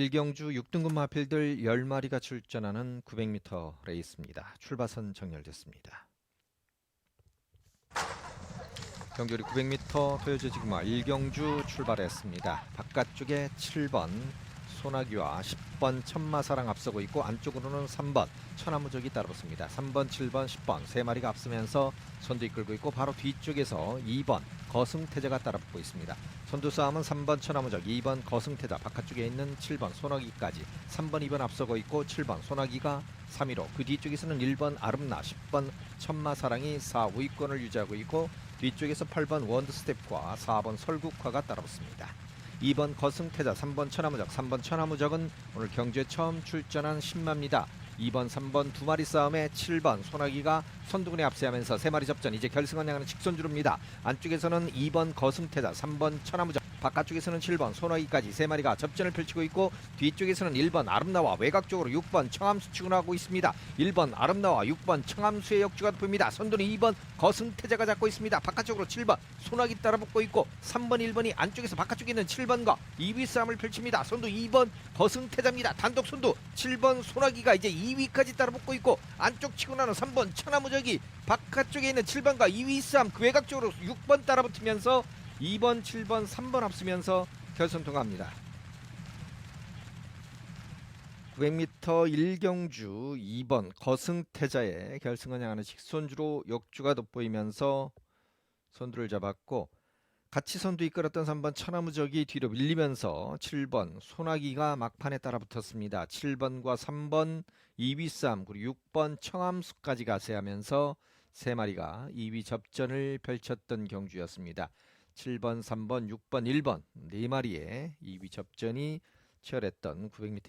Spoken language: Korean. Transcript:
일경주 6등급 마필들 10마리가 출전하는 900m 레이스입니다. 출발선 정렬됐습니다. 경주리 900m 토요제 지금마 일경주 출발했습니다. 바깥쪽에 7번 소나기와 10번 천마사랑 앞서고 있고 안쪽으로는 3번 천하무적이 따라붙습니다. 3번, 7번, 10번 세 마리가 앞서면서 선두 이끌고 있고 바로 뒤쪽에서 2번 거승태자가 따라붙고 있습니다. 선두 싸움은 3번 천하무적, 2번 거승태자, 바깥쪽에 있는 7번 소나기까지 3번, 2번 앞서고 있고 7번 소나기가 3위로 그 뒤쪽에서는 1번 아름나, 10번 천마사랑이 4, 5위권을 유지하고 있고 뒤쪽에서 8번 원드스텝과 4번 설국화가 따라붙습니다. 2번 거승태자, 3번 천하무적, 3번 천하무적은 오늘 경주에 처음 출전한 신마입니다. 2번, 3번 두 마리 싸움에 7번 소나기가 선두군에 앞세하면서 세 마리 접전 이제 결승을 향하는 직선주로입니다. 안쪽에서는 2번 거승태자, 3번 천하무적, 바깥쪽에서는 7번 소나기까지 세 마리가 접전을 펼치고 있고 뒤쪽에서는 1번 아름나와 외곽 쪽으로 6번 청암수 치고나가고 있습니다. 1번 아름나와 6번 청암수의 역주가 보입니다. 선두는 2번 거승태자가 잡고 있습니다. 바깥쪽으로 7번 소나기 따라붙고 있고 3번 1번이 안쪽에서 바깥쪽에 있는 7번과 2위 싸움을 펼칩니다. 선두 2번 거승태자입니다. 단독 선두 7번 소나기가 이제 2위까지 따라붙고 있고 안쪽 치고 나는 3번 천하무적이 바깥쪽에 있는 7번과 2위 싸움 그 외곽 쪽으로 6번 따라붙으면서 2번, 7번, 3번 앞서면서 결선 통과합니다. 900m 일경주 2번 거승태자의 결승을 향하는 직선주로 역주가 돋보이면서 선두를 잡았고 같이 선두 이끌었던 3번 천하무적이 뒤로 밀리면서 7번 소나기가 막판에 따라붙었습니다. 7번과 3번 2위 싸움 그리고 6번 청암수까지 가세하면서 세 마리가 2위 접전을 펼쳤던 경주였습니다. 7번, 3번, 6번, 1번. 네 마리의 2위 접전이 치열했던 900m